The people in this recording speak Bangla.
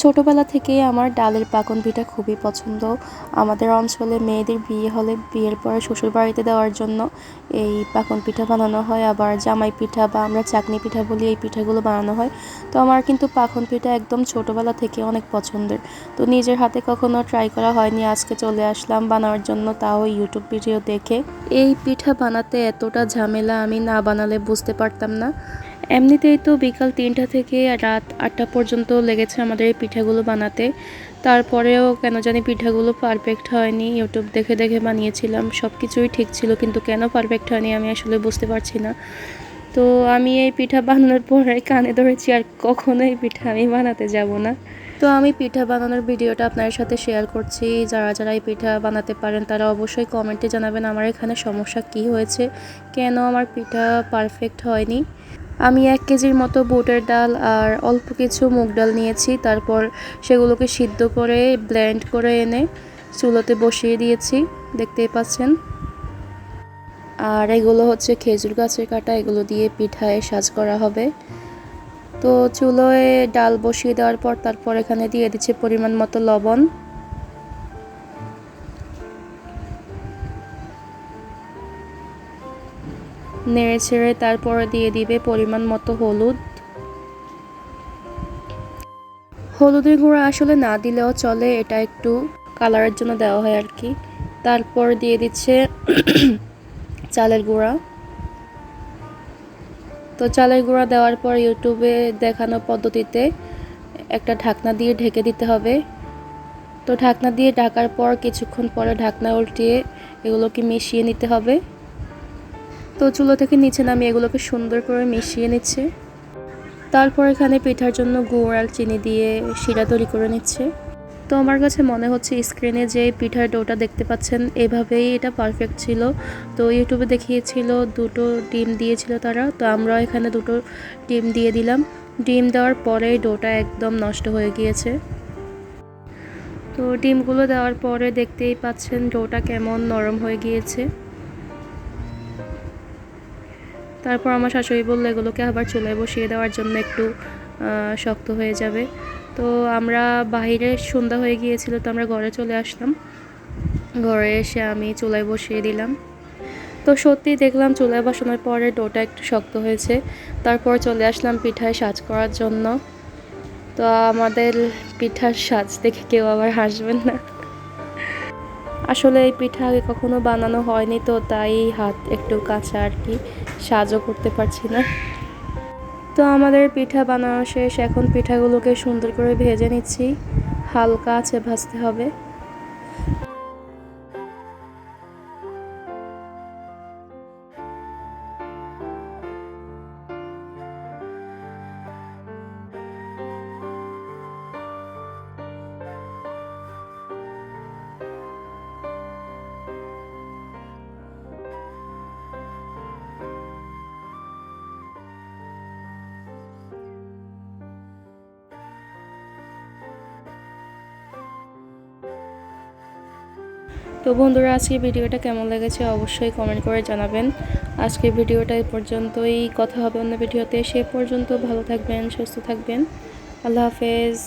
ছোটবেলা থেকেই আমার ডালের পাকন পিঠা খুবই পছন্দ। আমাদের অঞ্চলে মেয়েদের বিয়ে হলে বিয়ের পরে শ্বশুর বাড়িতে দেওয়ার জন্য এই পাকন পিঠা বানানো হয়, আবার জামাই পিঠা বা আমরা চাকনি পিঠা বলি এই পিঠাগুলো বানানো হয়। তো আমার কিন্তু পাকন পিঠা একদম ছোটবেলা থেকে অনেক পছন্দের। তো নিজের হাতে কখনো ট্রাই করা হয়নি, আজকে চলে আসলাম বানানোর জন্য, তাও ইউটিউব ভিডিও দেখে। এই পিঠা বানাতে এতটা ঝামেলা আমি না বানালে বুঝতে পারতাম না। এমনিতেই তো বিকাল তিনটা থেকে রাত আটটা পর্যন্ত লেগেছে আমাদের এই পিঠাগুলো বানাতে। তারপরেও কেন জানি পিঠাগুলো পারফেক্ট হয়নি। ইউটিউব দেখে দেখে বানিয়েছিলাম সব কিছুই ঠিক ছিল, কিন্তু কেন পারফেক্ট হয়নি আমি আসলে বুঝতে পারছি না। তো আমি এই পিঠা বানানোর পরে কানে ধরেছি, আর কখনো এই পিঠা আমি বানাতে যাব না। তো আমি পিঠা বানানোর ভিডিওটা আপনার সাথে শেয়ার করছি। যারা যারা এই পিঠা বানাতে পারেন, তারা অবশ্যই কমেন্টে জানাবেন আমার এখানে সমস্যা কি হয়েছে, কেন আমার পিঠা পারফেক্ট হয়নি। আমি এক কেজির মতো বুটের ডাল আর অল্প কিছু মুগ ডাল নিয়েছি। তারপর সেগুলোকে সিদ্ধ করে ব্লেন্ড করে এনে চুলোতে বসিয়ে দিয়েছি। দেখতেই পাচ্ছেন? আর এগুলো হচ্ছে খেজুর গাছের কাটা। এগুলো দিয়ে পিঠায় সাজ করা হবে। তো চুলোয় ডাল বসিয়ে দেওয়ার পর তারপর এখানে দিয়ে দিচ্ছে পরিমাণ মতো লবণ। নেড়ে ছেড়ে তারপরে দিয়ে দিবে পরিমাণ মতো হলুদ। হলুদের গুঁড়া আসলে না দিলেও চলে, এটা একটু কালারের জন্য দেওয়া হয় আর কি। তারপর দিয়ে দিচ্ছে চালের গুঁড়া। তো চালের গুঁড়া দেওয়ার পর ইউটিউবে দেখানো পদ্ধতিতে একটা ঢাকনা দিয়ে ঢেকে দিতে হবে। তো ঢাকনা দিয়ে ঢাকার পর কিছুক্ষণ পরে ঢাকনা উল্টিয়ে এগুলোকে মিশিয়ে নিতে হবে। তো চুলো থেকে নিচে নামিয়ে এগুলোকে সুন্দর করে মিশিয়ে নিচ্ছে। তারপর এখানে পিঠার জন্য গুড় আর চিনি দিয়ে শিরা তৈরি করে নিচ্ছে। তো আমার কাছে মনে হচ্ছে স্ক্রিনে যে পিঠার ডোটা দেখতে পাচ্ছেন, এভাবেই এটা পারফেক্ট ছিল। তো ইউটিউবে দেখিয়েছিল, দুটো ডিম দিয়েছিল তারা। তো আমরা এখানে দুটো ডিম দিয়ে দিলাম। ডিম দেওয়ার পরেই ডোটা একদম নষ্ট হয়ে গিয়েছে। তো ডিমগুলো দেওয়ার পরে দেখতেই পাচ্ছেন ডোটা কেমন নরম হয়ে গিয়েছে। তারপর আমার শাশুড়ি বলল, এগুলোকে আবার চুলায় বসিয়ে দেওয়ার জন্য একটু শক্ত হয়ে যাবে। তো আমরা বাইরে সন্ধ্যা হয়ে গিয়েছিল, তো আমরা ঘরে চলে আসলাম। ঘরে এসে আমি চুলায় বসিয়ে দিলাম। তো সত্যি দেখলাম চুলায় বসানোর পরে ডোটা একটু শক্ত হয়েছে। তারপর চলে আসলাম পিঠায় সাজ করার জন্য। তো আমাদের পিঠার সাজ দেখে কেউ আবার হাসবেন না। আসলে এই পিঠা আগে কখনো বানানো হয়নি তো, তাই হাত একটু কাঁচা আর কি সাজও করতে পারছি না। তো আমাদের পিঠা বানানো শেষ, এখন পিঠাগুলোকে সুন্দর করে ভেজে নিচ্ছি। হালকা আছে ভাজতে হবে। তো বন্ধুরা, আজকে ভিডিওটা কেমন লেগেছে অবশ্যই কমেন্ট করে জানাবেন। আজকে ভিডিওটা এই পর্যন্তই, কথা হবে অন্য ভিডিওতে। সে পর্যন্ত ভালো থাকবেন, সুস্থ থাকবেন। আল্লাহ হাফেজ।